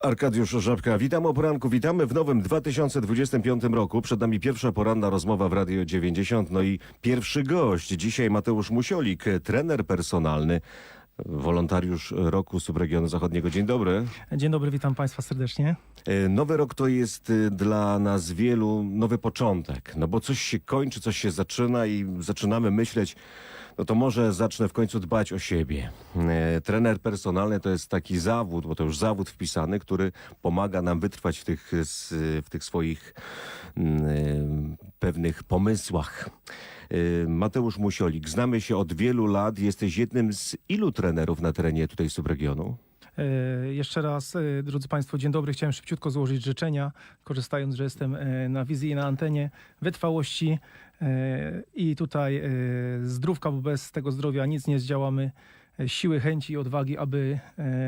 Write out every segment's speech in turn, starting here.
Arkadiusz Żabka, witam o poranku, witamy w nowym 2025 roku. Przed nami pierwsza poranna rozmowa w Radio 90, no i pierwszy gość. Dzisiaj Mateusz Musiolik, trener personalny, wolontariusz roku Subregionu Zachodniego. Dzień dobry. Dzień dobry, witam Państwa serdecznie. E, Nowy rok to jest e, dla nas wielu nowy początek, no bo coś się kończy, coś się zaczyna i zaczynamy myśleć, no to może zacznę w końcu dbać o siebie. E, Trener personalny to jest taki zawód, bo to już zawód wpisany, który pomaga nam wytrwać w tych, w tych swoich mm, e, pewnych pomysłach. E, Mateusz Musiolik, znamy się od wielu lat, jesteś jednym z ilu trenerów na terenie tutaj subregionu? E, Jeszcze raz, e, drodzy Państwo, dzień dobry. Chciałem szybciutko złożyć życzenia, korzystając, że jestem e, na wizji i na antenie, wytrwałości i tutaj zdrówka, bo bez tego zdrowia nic nie zdziałamy. Siły, chęci i odwagi, aby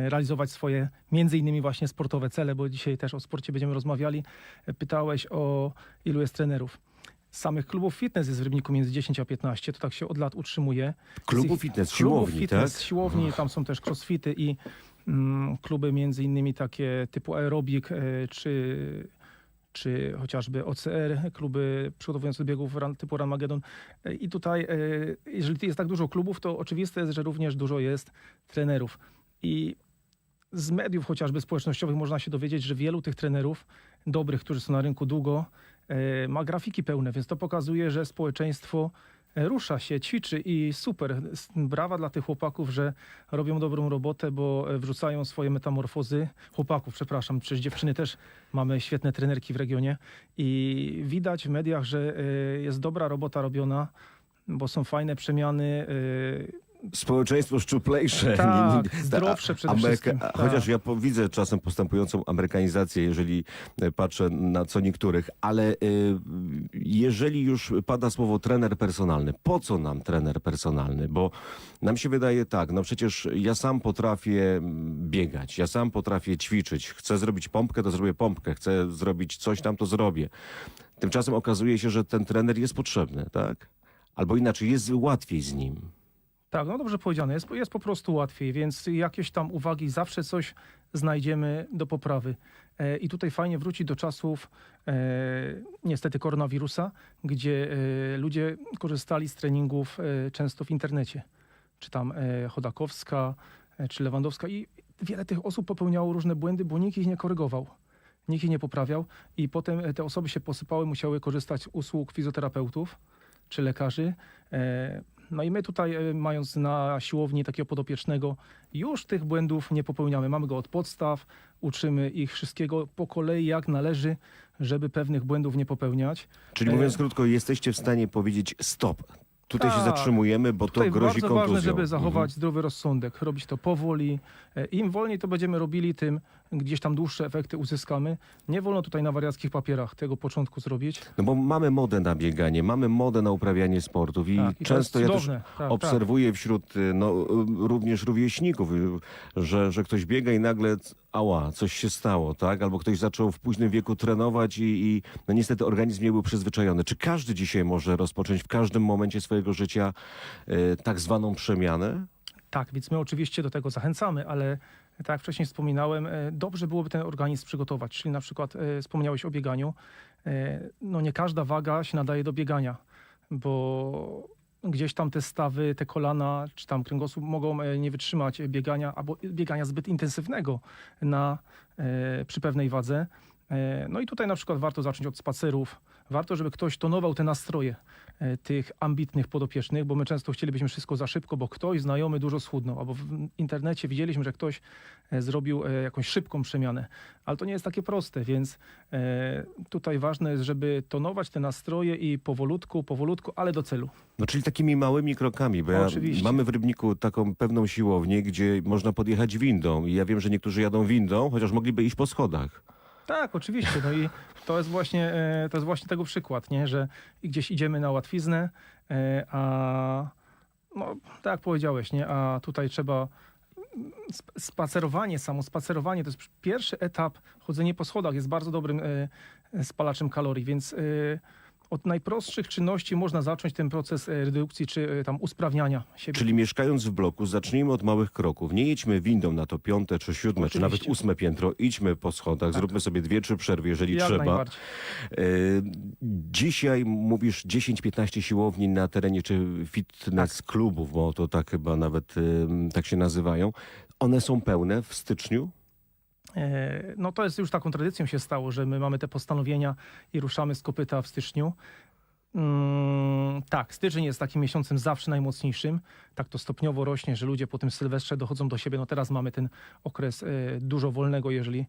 realizować swoje, między innymi właśnie sportowe cele, bo dzisiaj też o sporcie będziemy rozmawiali. Pytałeś o ilu jest trenerów. Samych klubów fitness jest w Rybniku między 10 a 15, to tak się od lat utrzymuje. Ich- fitness, klubów siłowni, fitness, tak? siłowni, tam są też crossfity i kluby między innymi takie typu aerobik e, czy, czy chociażby OCR, kluby przygotowujące do biegów typu Ranmagedon. E, I tutaj, e, jeżeli jest tak dużo klubów, to oczywiste jest, że również dużo jest trenerów. I z mediów chociażby społecznościowych można się dowiedzieć, że wielu tych trenerów dobrych, którzy są na rynku długo, ma grafiki pełne, więc to pokazuje, że społeczeństwo rusza się, ćwiczy i super. Brawa dla tych chłopaków, że robią dobrą robotę, bo e, wrzucają swoje metamorfozy. Chłopaków, przepraszam, przecież dziewczyny też mamy świetne trenerki w regionie i widać w mediach, że e, jest dobra robota robiona, bo są fajne przemiany. Społeczeństwo szczuplejsze. Tak, zdrowsze przede Ameryka- wszystkim, tak. Chociaż ja po, widzę czasem postępującą amerykanizację, jeżeli e, patrzę na co niektórych, ale e, jeżeli już pada słowo trener personalny, po co nam trener personalny? Bo nam się wydaje tak, no przecież ja sam potrafię mm, biegać, ja sam potrafię ćwiczyć, chcę zrobić pompkę, to zrobię pompkę, chcę zrobić coś tam, to zrobię. Tymczasem okazuje się, że ten trener jest potrzebny, tak? Albo inaczej, jest łatwiej z nim. Tak, no dobrze powiedziane. Jest, jest po prostu łatwiej, więc jakieś tam uwagi, zawsze coś znajdziemy do poprawy. E, I tutaj fajnie wrócić do czasów e, niestety koronawirusa, gdzie e, ludzie korzystali z treningów e, często w internecie. Czy tam e, Chodakowska, e, czy Lewandowska i wiele tych osób popełniało różne błędy, bo nikt ich nie korygował. Nikt ich nie poprawiał i potem te osoby się posypały, musiały korzystać z usług fizjoterapeutów czy lekarzy. No i my tutaj, e, mając na siłowni takiego podopiecznego, już tych błędów nie popełniamy. Mamy go od podstaw, uczymy ich wszystkiego po kolei, jak należy, żeby pewnych błędów nie popełniać. Czyli E, mówiąc krótko, jesteście w stanie powiedzieć stop. Tutaj się Tak. zatrzymujemy, bo to Tutaj grozi bardzo kontuzją. ważne, żeby zachować Mhm. zdrowy rozsądek, robić to powoli. E, Im wolniej to będziemy robili, tym gdzieś tam dłuższe efekty uzyskamy. Nie wolno tutaj na wariackich papierach tego początku zrobić. No bo mamy modę na bieganie, mamy modę na uprawianie sportów i Tak, i często ja też cudowne. Tak, obserwuję wśród y, no, y, również rówieśników, y, że, że ktoś biega i nagle ała, coś się stało, tak? Albo ktoś zaczął w późnym wieku trenować i, i no niestety organizm nie był przyzwyczajony. Czy każdy dzisiaj może rozpocząć w każdym momencie swojego życia y, tak zwaną przemianę? Tak, więc my oczywiście do tego zachęcamy, ale tak jak wcześniej wspominałem, e, dobrze byłoby ten organizm przygotować. Czyli na przykład e, wspomniałeś o bieganiu. E, No nie każda waga się nadaje do biegania, bo gdzieś tam te stawy, te kolana czy tam kręgosłup mogą nie wytrzymać biegania albo biegania zbyt intensywnego na, przy pewnej wadze. E, No i tutaj na przykład warto zacząć od spacerów. Warto, żeby ktoś tonował te nastroje e, tych ambitnych podopiecznych, bo my często chcielibyśmy wszystko za szybko, bo ktoś znajomy dużo schudnął, albo w internecie widzieliśmy, że ktoś e, zrobił jakąś szybką przemianę, ale to nie jest takie proste, więc tutaj ważne jest, żeby tonować te nastroje i powolutku, powolutku, ale do celu. No czyli takimi małymi krokami, bo ja, mamy w Rybniku taką pewną siłownię, gdzie można podjechać windą i ja wiem, że niektórzy jadą windą, chociaż mogliby iść po schodach. Tak, oczywiście. No i to jest właśnie, e, to jest właśnie tego przykład, nie? że gdzieś idziemy na łatwiznę, e, a no, tak jak powiedziałeś, nie? a tutaj trzeba sp- spacerowanie, samo spacerowanie to jest pierwszy etap. Chodzenie po schodach jest bardzo dobrym e, spalaczem kalorii, więc od najprostszych czynności można zacząć ten proces e, redukcji czy e, tam usprawniania siebie. Czyli mieszkając w bloku, zacznijmy od małych kroków. Nie jedźmy windą na to piąte, czy siódme, czy nawet Oczywiście. ósme piętro. Idźmy po schodach, zróbmy sobie dwie, trzy przerwy, jeżeli Jak trzeba. E, Dzisiaj mówisz 10-15 siłowni na terenie czy fitness klubów, bo to tak chyba nawet tak się nazywają. One są pełne w styczniu? E, No to jest już taką tradycją się stało, że my mamy te postanowienia i ruszamy z kopyta w styczniu. Mm, tak, styczeń jest takim miesiącem zawsze najmocniejszym. Tak to stopniowo rośnie, że ludzie po tym sylwestrze dochodzą do siebie. No teraz mamy ten okres e, dużo wolnego, jeżeli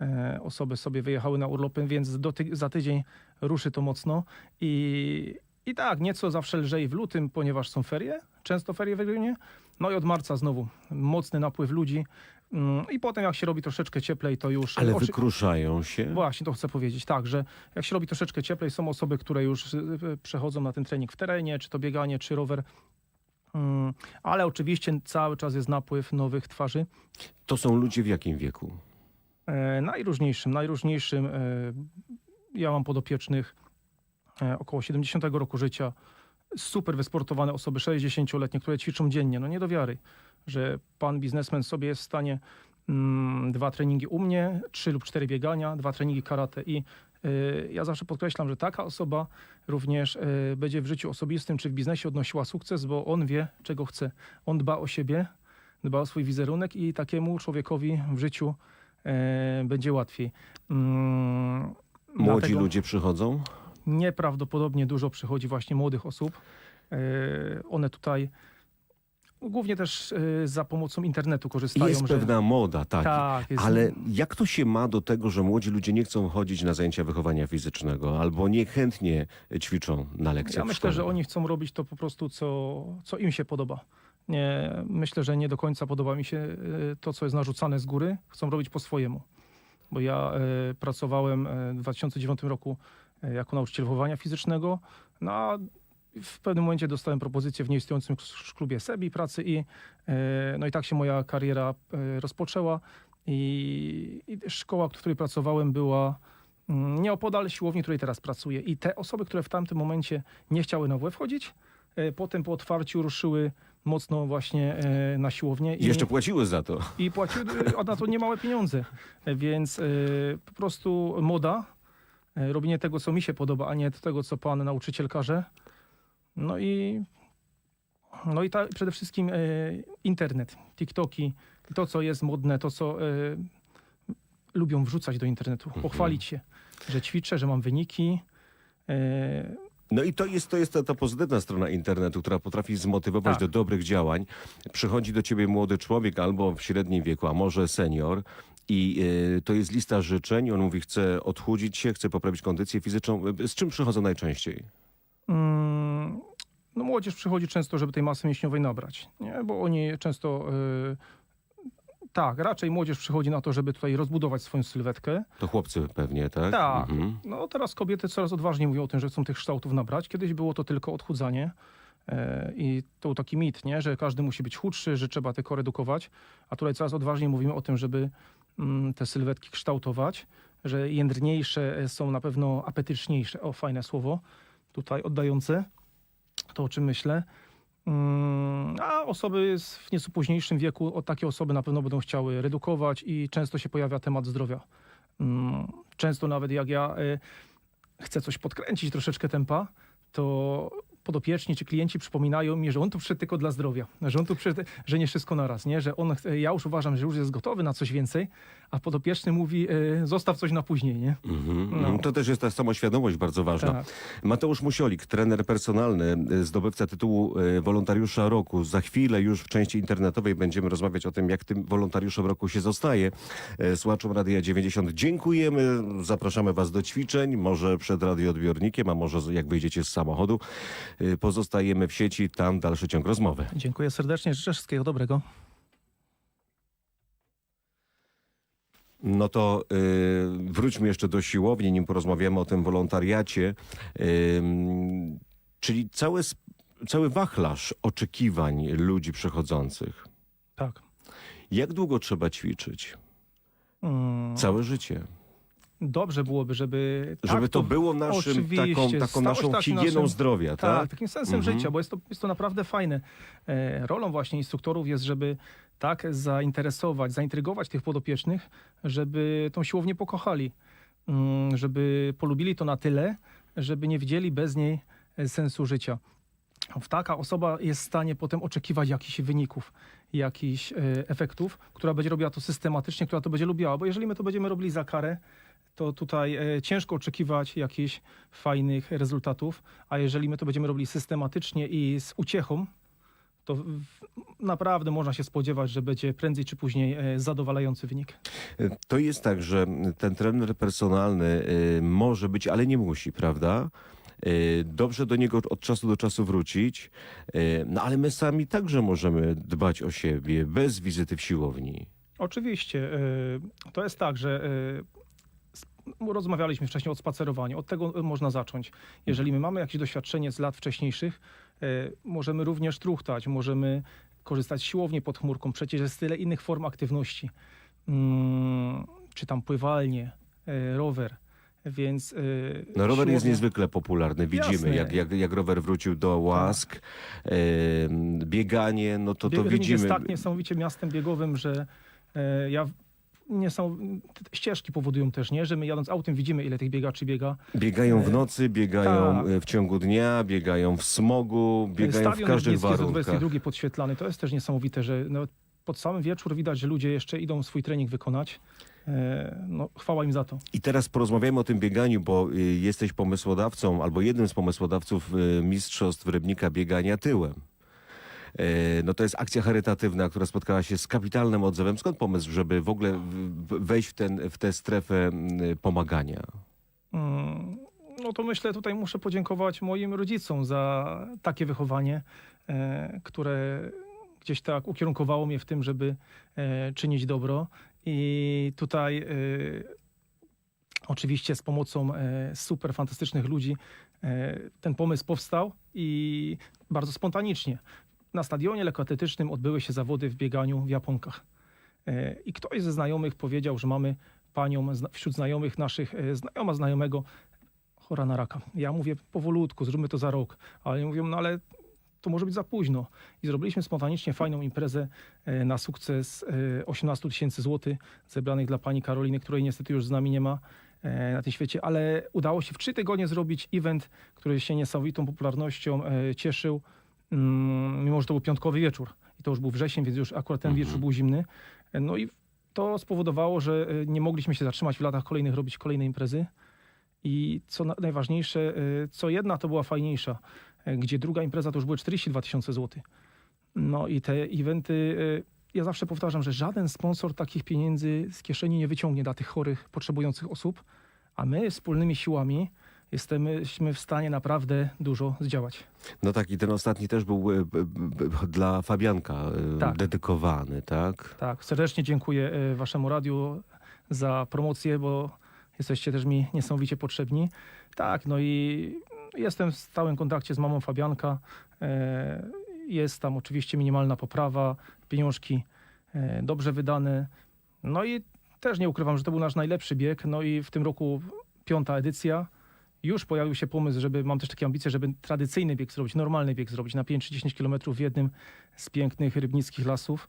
e, osoby sobie wyjechały na urlopy, więc do ty- za tydzień ruszy to mocno. I, I tak, nieco zawsze lżej w lutym, ponieważ są ferie, często ferie w regionie. No i od marca znowu mocny napływ ludzi. Mm, I potem jak się robi troszeczkę cieplej, to już... Ale oczy- wykruszają się. Właśnie, to chcę powiedzieć. Tak, że jak się robi troszeczkę cieplej, są osoby, które już y, y, przechodzą na ten trening w terenie, czy to bieganie, czy rower. Mm, Ale oczywiście cały czas jest napływ nowych twarzy. To są ludzie w jakim wieku? E, najróżniejszym, najróżniejszym. E, ja mam podopiecznych e, około 70 roku życia. Super wysportowane osoby, 60-letnie, które ćwiczą dziennie. No nie do wiary, że pan biznesmen sobie jest w stanie mm, dwa treningi u mnie, trzy lub cztery biegania, dwa treningi karate i y, ja zawsze podkreślam, że taka osoba również y, będzie w życiu osobistym czy w biznesie odnosiła sukces, bo on wie, czego chce. On dba o siebie, dba o swój wizerunek i takiemu człowiekowi w życiu e, będzie łatwiej. Mm, Młodzi dlatego ludzie przychodzą? Nieprawdopodobnie dużo przychodzi właśnie młodych osób. E, one tutaj głównie też e, za pomocą internetu korzystają. Jest że... pewna moda, tak. Tak, jest... Ale jak to się ma do tego, że młodzi ludzie nie chcą chodzić na zajęcia wychowania fizycznego albo niechętnie ćwiczą na lekcjach Ja myślę, że oni chcą robić to po prostu, co, co im się podoba. Nie, myślę, że nie do końca podoba mi się e, to, co jest narzucane z góry. Chcą robić po swojemu. Bo ja pracowałem w 2009 roku jako nauczyciel wychowania fizycznego. No, a w pewnym momencie dostałem propozycję w nieistniejącym klubie SEBI pracy i, e, no i tak się moja kariera e, rozpoczęła. I, I szkoła, w której pracowałem, była mm, nieopodal siłowni, w której teraz pracuję. I te osoby, które w tamtym momencie nie chciały na WF wchodzić, e, potem po otwarciu ruszyły mocno właśnie na siłownię. I jeszcze płaciły za to. I płaciły e, na to niemałe pieniądze. Więc po prostu moda, robienie tego, co mi się podoba, a nie tego, co pan nauczyciel każe. No i, no i ta, przede wszystkim e, internet, TikToki, to, co jest modne, to, co e, lubią wrzucać do internetu, pochwalić się, że ćwiczę, że mam wyniki. E, No i to jest, to jest ta, ta pozytywna strona internetu, która potrafi zmotywować Tak. do dobrych działań. Przychodzi do ciebie młody człowiek albo w średnim wieku, a może senior i y, to jest lista życzeń. On mówi, chce odchudzić się, chce poprawić kondycję fizyczną. Z czym przychodzą najczęściej? Mm, No młodzież przychodzi często, żeby tej masy mięśniowej nabrać, nie? bo oni często... y, tak, raczej młodzież przychodzi na to, żeby tutaj rozbudować swoją sylwetkę. To chłopcy pewnie, tak? Tak. Mhm. No teraz kobiety coraz odważniej mówią o tym, że chcą tych kształtów nabrać. Kiedyś było to tylko odchudzanie e, i to był taki mit, nie? że każdy musi być chudszy, że trzeba tylko redukować, a tutaj coraz odważniej mówimy o tym, żeby te sylwetki kształtować, że jędrniejsze są na pewno apetyczniejsze. O, fajne słowo tutaj oddające to, o czym myślę. Mm, A osoby w nieco późniejszym wieku, o takie osoby na pewno będą chciały redukować i często się pojawia temat zdrowia. Mm, Często nawet jak ja y, chcę coś podkręcić troszeczkę tempa, to podopieczni czy klienci przypominają mi, że on tu przyszedł tylko dla zdrowia, że on tu przyszedł, że nie wszystko naraz, nie? że on, ja już uważam, że już jest gotowy na coś więcej, a podopieczny mówi, y, zostaw coś na później, nie? Mhm. No. To też jest ta samoświadomość bardzo ważna. Tak. Mateusz Musiolik, trener personalny, y, zdobywca tytułu y, wolontariusza roku. Za chwilę już w części internetowej będziemy rozmawiać o tym, jak tym wolontariuszem roku się zostaje. Słuchaczom Radia 90 dziękujemy. Zapraszamy Was do ćwiczeń, może przed radioodbiornikiem, a może jak wyjdziecie z samochodu. Y, Pozostajemy w sieci, tam dalszy ciąg rozmowy. Dziękuję serdecznie, życzę wszystkiego dobrego. No to y, wróćmy jeszcze do siłowni, nim porozmawiamy o tym wolontariacie. Ym, czyli cały, cały wachlarz oczekiwań ludzi przechodzących. Tak. Jak długo trzeba ćwiczyć? Mm. Całe życie. Dobrze byłoby, żeby... tak Żeby to było naszym, taką, taką naszą higieną naszym- zdrowia, Tak, tak? takim sensem Mhm. życia, bo jest to, jest to naprawdę fajne. E, rolą właśnie instruktorów jest, żeby tak zainteresować, zaintrygować tych podopiecznych, żeby tą siłownię pokochali, Mm, żeby polubili to na tyle, żeby nie widzieli bez niej e, sensu życia. Taka osoba jest w stanie potem oczekiwać jakichś wyników, jakichś e, efektów, która będzie robiła to systematycznie, która to będzie lubiła, bo jeżeli my to będziemy robili za karę, to tutaj e, ciężko oczekiwać jakichś fajnych rezultatów, a jeżeli my to będziemy robili systematycznie i z uciechą, to naprawdę można się spodziewać, że będzie prędzej czy później e, zadowalający wynik. To jest tak, że ten trener personalny może być, ale nie musi, prawda? Dobrze do niego od czasu do czasu wrócić, no ale my sami także możemy dbać o siebie bez wizyty w siłowni. Oczywiście. e, To jest tak, że e, rozmawialiśmy wcześniej o spacerowaniu. Od tego można zacząć. Jeżeli my mamy jakieś doświadczenie z lat wcześniejszych, e, możemy również truchtać, możemy korzystać z siłowni pod chmurką. Przecież jest tyle innych form aktywności. Mm, Czy tam pływalnie, e, rower. Więc e, No rower jest siłownia- niezwykle popularny, widzimy jak, jak, jak rower wrócił do łask, y, bieganie, no to to widzimy. jest tak niesamowicie miastem biegowym, że e, ja nie są, ścieżki powodują też, nie, że my jadąc autem widzimy, ile tych biegaczy biega. Biegają w nocy, biegają tak. y, w ciągu dnia, biegają w smogu, biegają w Stadion każdych jest do warunkach. 22 podświetlany. To jest też niesamowite, że nawet pod sam wieczór widać, że ludzie jeszcze idą swój trening wykonać. E, No, chwała im za to. I teraz porozmawiamy o tym bieganiu, bo y, jesteś pomysłodawcą albo jednym z pomysłodawców y, Mistrzostw Rybnika biegania tyłem. Y, No to jest akcja charytatywna, która spotkała się z kapitalnym odzewem. Skąd pomysł, żeby w ogóle wejść w, ten, w tę strefę pomagania? Mm, No to myślę, tutaj muszę podziękować moim rodzicom za takie wychowanie, e, które gdzieś tak ukierunkowało mnie w tym, żeby e, czynić dobro. I tutaj e, oczywiście z pomocą e, super fantastycznych ludzi e, ten pomysł powstał i bardzo spontanicznie. Na stadionie lekkoatletycznym odbyły się zawody w bieganiu w Japonkach. E, I ktoś ze znajomych powiedział, że mamy panią wśród znajomych naszych, e, znajoma znajomego, chora na raka. Ja mówię powolutku, zróbmy to za rok. Ale mówią, no ale to może być za późno. I zrobiliśmy spontanicznie fajną imprezę e, na sukces e, 18 tysięcy złotych zebranych dla pani Karoliny, której niestety już z nami nie ma na tym świecie, ale udało się w trzy tygodnie zrobić event, który się niesamowitą popularnością cieszył, mimo że to był piątkowy wieczór. I to już był wrzesień, więc już akurat ten wieczór był zimny. E, No i to spowodowało, że e, nie mogliśmy się zatrzymać w latach kolejnych, robić kolejne imprezy. I co na, najważniejsze, y, co jedna to była fajniejsza, gdzie druga impreza to już były 42 tysiące złotych. No i te eventy, ja zawsze powtarzam, że żaden sponsor takich pieniędzy z kieszeni nie wyciągnie dla tych chorych, potrzebujących osób, a my wspólnymi siłami jesteśmy w stanie naprawdę dużo zdziałać. No tak, i ten ostatni też był b- b- dla Fabianka y, Tak. dedykowany, tak? Tak, serdecznie dziękuję waszemu radiu za promocję, bo jesteście też mi niesamowicie potrzebni. Tak, no i jestem w stałym kontakcie z mamą Fabianka. E, Jest tam oczywiście minimalna poprawa, pieniążki e, dobrze wydane. No i też nie ukrywam, że to był nasz najlepszy bieg. No i w tym roku piąta edycja. Już pojawił się pomysł, żeby, mam też takie ambicje, żeby tradycyjny bieg zrobić, normalny bieg zrobić na 5 czy 10 kilometrów w jednym z pięknych rybnickich lasów.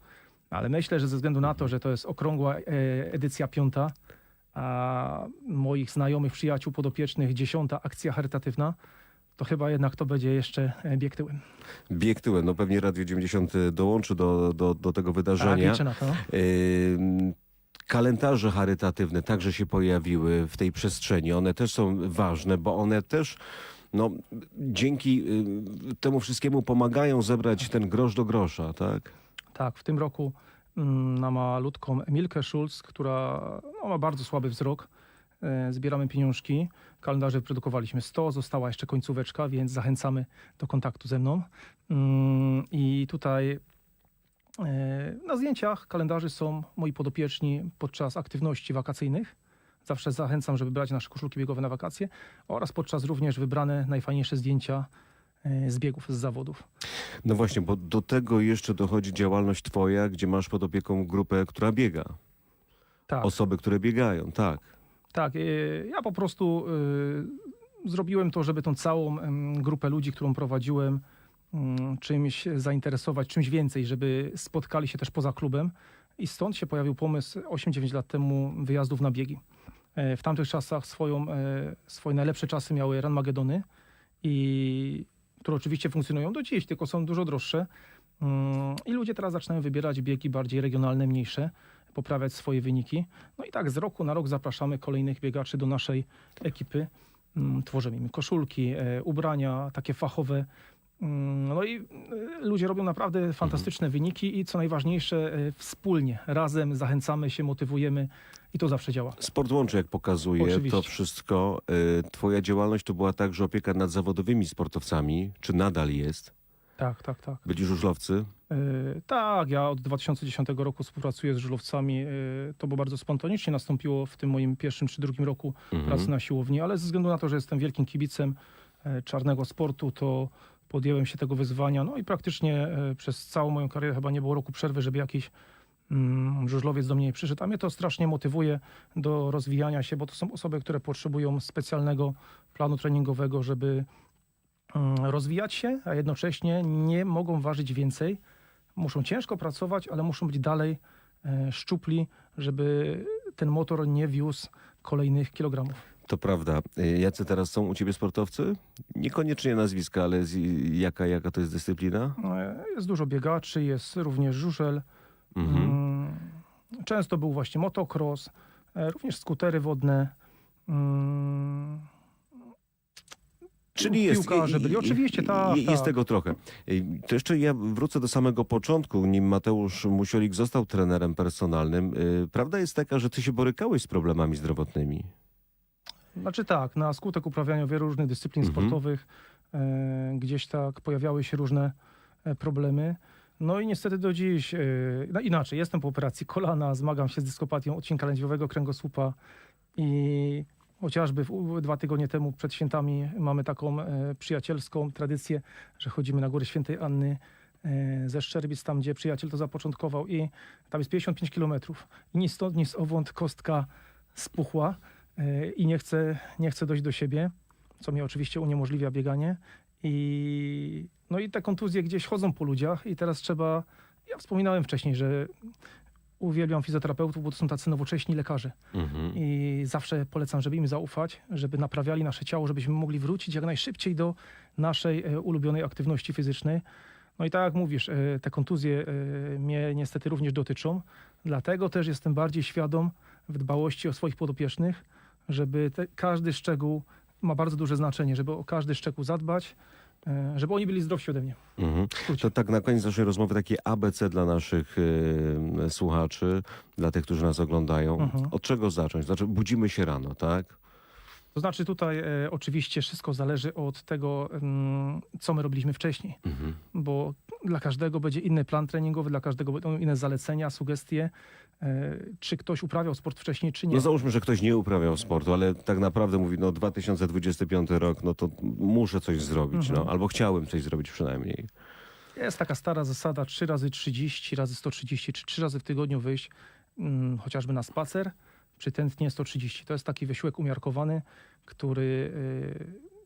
Ale myślę, że ze względu na to, że to jest okrągła e, edycja piąta, a moich znajomych, przyjaciół, podopiecznych dziesiąta akcja charytatywna, to chyba jednak to będzie jeszcze e, bieg tyłem. Bieg tyłem, no pewnie Radio 90 dołączy do, do, do tego Tak, wydarzenia. liczę na to. Kalendarze charytatywne także się pojawiły w tej przestrzeni. One też są ważne, bo one też no, dzięki y, temu wszystkiemu pomagają zebrać ten grosz do grosza, tak? Tak, w tym roku mm, na malutką Emilkę Schulz, która no, ma bardzo słaby wzrok, e, zbieramy pieniążki. Kalendarze produkowaliśmy 100, została jeszcze końcóweczka, więc zachęcamy do kontaktu ze mną. Mm, I tutaj na zdjęciach kalendarzy są moi podopieczni podczas aktywności wakacyjnych. Zawsze zachęcam, żeby brać nasze koszulki biegowe na wakacje oraz podczas również wybrane najfajniejsze zdjęcia e, z biegów, z zawodów. No właśnie, bo do tego jeszcze dochodzi działalność twoja, gdzie masz pod opieką grupę, która biega. Tak. Osoby, które biegają, tak. Tak, y, ja po prostu zrobiłem to, żeby tą całą grupę ludzi, którą prowadziłem, czymś zainteresować, czymś więcej, żeby spotkali się też poza klubem. I stąd się pojawił pomysł 8-9 lat temu wyjazdów na biegi. E, W tamtych czasach swoją, e, swoje najlepsze czasy miały Run Magedony, i, które oczywiście funkcjonują do dziś, tylko są dużo droższe. Mm, I ludzie teraz zaczynają wybierać biegi bardziej regionalne, mniejsze, poprawiać swoje wyniki. No i tak z roku na rok zapraszamy kolejnych biegaczy do naszej ekipy. Mm, Tworzymy im koszulki, e, ubrania takie fachowe. Mm, No i e, ludzie robią naprawdę fantastyczne wyniki i co najważniejsze, e, wspólnie, razem zachęcamy się, motywujemy i to zawsze działa. Sport łączy, jak pokazuje Oczywiście. to wszystko. Y, Twoja działalność to była także opieka nad zawodowymi sportowcami. Czy nadal jest? Tak, tak, tak. Byli żużlowcy? E, Tak, ja od 2010 roku współpracuję z żużlowcami. E, To było bardzo spontanicznie nastąpiło w tym moim pierwszym czy drugim roku Mhm. pracy na siłowni, ale ze względu na to, że jestem wielkim kibicem czarnego sportu, to podjąłem się tego wyzwania. No i praktycznie e, przez całą moją karierę chyba nie było roku przerwy, żeby jakiś mm, żużlowiec do mnie nie przyszedł. A mnie to strasznie motywuje do rozwijania się, bo to są osoby, które potrzebują specjalnego planu treningowego, żeby mm, rozwijać się, a jednocześnie nie mogą ważyć więcej. Muszą ciężko pracować, ale muszą być dalej e, szczupli, żeby ten motor nie wiózł kolejnych kilogramów. To prawda. Y, Jacy teraz są u ciebie sportowcy? Niekoniecznie nazwiska, ale z, jaka, jaka to jest dyscyplina? E, Jest dużo biegaczy, jest również żużel. Mhm. Mm, Często był właśnie motocross, e, również skutery wodne. Mm, Czyli jest, piłkarze byli. Oczywiście, tak, Jest tak. tego trochę. Y, To jeszcze ja wrócę do samego początku, nim Mateusz Musiolik został trenerem personalnym. Y, Prawda jest taka, że ty się borykałeś z problemami zdrowotnymi. Znaczy tak, na skutek uprawiania wielu różnych dyscyplin Mhm. sportowych e, gdzieś tak pojawiały się różne e, problemy. No i niestety do dziś, e, no inaczej, jestem po operacji kolana, zmagam się z dyskopatią odcinka lędźwiowego kręgosłupa i chociażby w, dwa tygodnie temu przed świętami mamy taką e, przyjacielską tradycję, że chodzimy na górę świętej Anny ze Szczerbic, tam gdzie przyjaciel to zapoczątkował i tam jest 55 kilometrów. I ni stąd, ni owąd kostka spuchła i nie chcę, nie chcę dojść do siebie, co mi oczywiście uniemożliwia bieganie. I, no i te kontuzje gdzieś chodzą po ludziach i teraz trzeba, ja wspominałem wcześniej, że uwielbiam fizjoterapeutów, bo to są tacy nowocześni lekarze Mhm. i zawsze polecam, żeby im zaufać, żeby naprawiali nasze ciało, żebyśmy mogli wrócić jak najszybciej do naszej e, ulubionej aktywności fizycznej. No i tak jak mówisz, e, te kontuzje e, mnie niestety również dotyczą, dlatego też jestem bardziej świadom w dbałości o swoich podopiecznych, żeby te, każdy szczegół ma bardzo duże znaczenie, żeby o każdy szczegół zadbać, e, żeby oni byli zdrowsi ode mnie. Mhm. To tak na koniec naszej rozmowy takie ABC dla naszych y, słuchaczy, dla tych, którzy nas oglądają. Mhm. Od czego zacząć? Znaczy budzimy się rano, tak? To znaczy tutaj e, oczywiście wszystko zależy od tego, mm, co my robiliśmy wcześniej. Mhm. bo dla każdego będzie inny plan treningowy, dla każdego będą inne zalecenia, sugestie, e, czy ktoś uprawiał sport wcześniej, czy nie. No załóżmy, że ktoś nie uprawiał sportu, ale tak naprawdę mówi, no 2025 rok, no to muszę coś zrobić, Mhm. no, albo chciałem coś zrobić przynajmniej. Jest taka stara zasada 3 razy 30 razy 130, czy 3 razy w tygodniu wyjść mm, chociażby na spacer przy tętnie 130. To jest taki wysiłek umiarkowany, który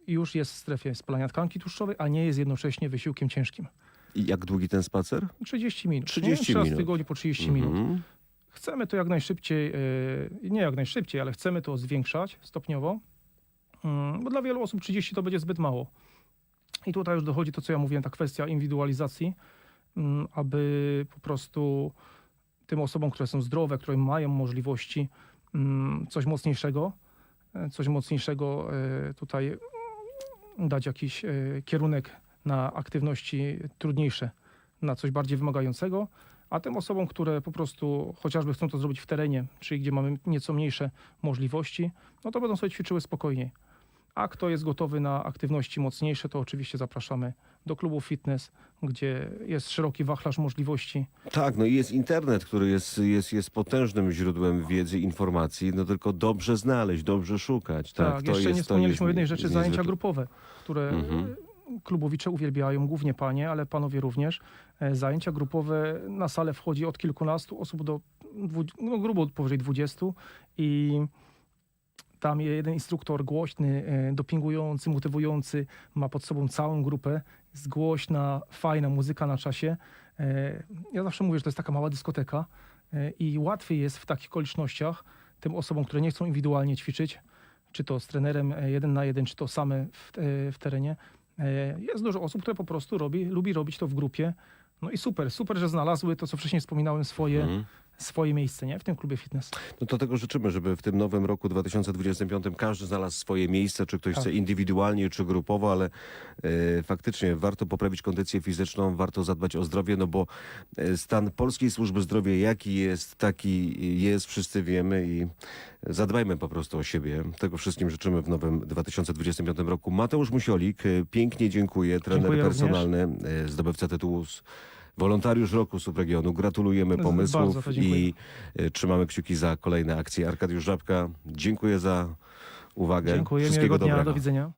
y, już jest w strefie spalania tkanki tłuszczowej, a nie jest jednocześnie wysiłkiem ciężkim. I jak długi ten spacer? 30 minut. 30 nie? Minut. w tygodniu po 30 minut. Mhm. Chcemy to jak najszybciej, e, nie jak najszybciej, ale chcemy to zwiększać stopniowo, mm, bo dla wielu osób 30 to będzie zbyt mało. I tutaj już dochodzi to, co ja mówiłem, ta kwestia indywidualizacji, mm, aby po prostu tym osobom, które są zdrowe, które mają możliwości coś mocniejszego, e, coś mocniejszego e, tutaj dać jakiś e, kierunek na aktywności trudniejsze, na coś bardziej wymagającego, a tym osobom, które po prostu chociażby chcą to zrobić w terenie, czyli gdzie mamy nieco mniejsze możliwości, no to będą sobie ćwiczyły spokojniej. A kto jest gotowy na aktywności mocniejsze, to oczywiście zapraszamy do klubu fitness, gdzie jest szeroki wachlarz możliwości. Tak, no i jest internet, który jest, jest, jest potężnym źródłem wiedzy, informacji, no tylko dobrze znaleźć, dobrze szukać. Tak, Tak, to jeszcze jest, nie to wspomnieliśmy o jednej rzeczy, zajęcia niezwykle. grupowe, które Mhm. klubowicze uwielbiają, głównie panie, ale panowie również. E, Zajęcia grupowe, na salę wchodzi od kilkunastu osób do dwu, no, grubo powyżej 20 i Tam jeden instruktor głośny, e, dopingujący, motywujący, ma pod sobą całą grupę. Jest głośna, fajna muzyka na czasie. E, Ja zawsze mówię, że to jest taka mała dyskoteka e, i łatwiej jest w takich okolicznościach tym osobom, które nie chcą indywidualnie ćwiczyć, czy to z trenerem jeden na jeden, czy to same w, terenie. Jest dużo osób, które po prostu robi, lubi robić to w grupie. No i super, super, że znalazły to, co wcześniej wspominałem, swoje, Mhm. Swoje miejsce nie? w tym klubie fitness. No to tego życzymy, żeby w tym nowym roku 2025 każdy znalazł swoje miejsce, czy ktoś Tak. chce indywidualnie, czy grupowo, ale e, faktycznie warto poprawić kondycję fizyczną, warto zadbać o zdrowie, no bo e, stan polskiej służby zdrowia jaki jest, taki jest, wszyscy wiemy i zadbajmy po prostu o siebie. Tego wszystkim życzymy w nowym 2025 roku. Mateusz Musiolik, e, pięknie dziękuję, trener Dziękuję personalny, e, zdobywca tytułu Wolontariusz Roku Subregionu. Gratulujemy pomysłów bardzo i e, trzymamy kciuki za kolejne akcje. Arkadiusz Żabka, dziękuję za uwagę. Dziękuję, Wszystkiego miłego dnia, dobrego. do widzenia.